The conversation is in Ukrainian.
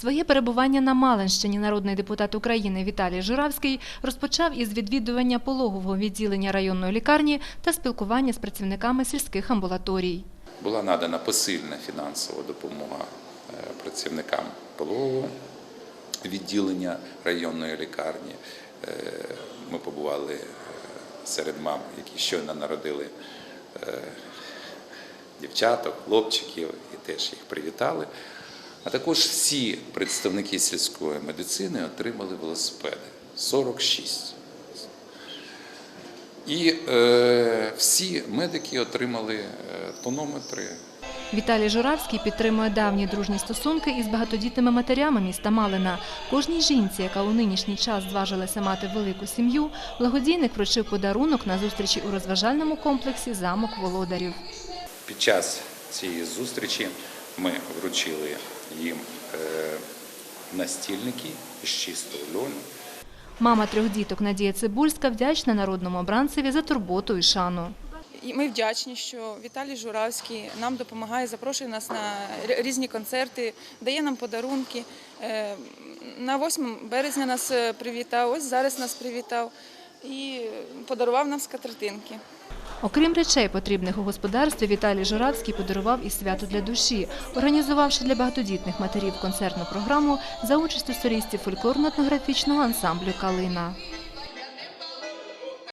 Своє перебування на Малинщині народний депутат України Віталій Журавський розпочав із відвідування пологового відділення районної лікарні та спілкування з працівниками сільських амбулаторій. Була надана посильна фінансова допомога е, працівникам пологового відділення районної лікарні. Е, Ми побували е, серед мам, які щойно народили дівчаток, хлопчиків, і теж їх привітали. А також всі представники сільської медицини отримали велосипеди 46. І е, всі медики отримали е, тонометри. Віталій Журавський підтримує давні дружні стосунки із багатодітними матерями міста Малина. Кожній жінці, яка у нинішній час зважилася мати велику сім'ю, благодійник вручив подарунок на зустрічі у розважальному комплексі замок володарів. Під час цієї зустрічі ми вручили їм е, настільники з чистого льону. Мама трьох діток Надія Цибульська вдячна народному обранцеві за турботу і шану. Ми вдячні, що Віталій Журавський нам допомагає, запрошує нас на різні концерти, дає нам подарунки. Е, На 8 березня нас е, привітав, ось зараз нас привітав і подарував нам скатертинки. Окрім речей, потрібних у господарстві, Віталій Журавський подарував і свято для душі, організувавши для багатодітних матерів концертну програму за участю солістів фольклорно-етнографічного ансамблю Калина.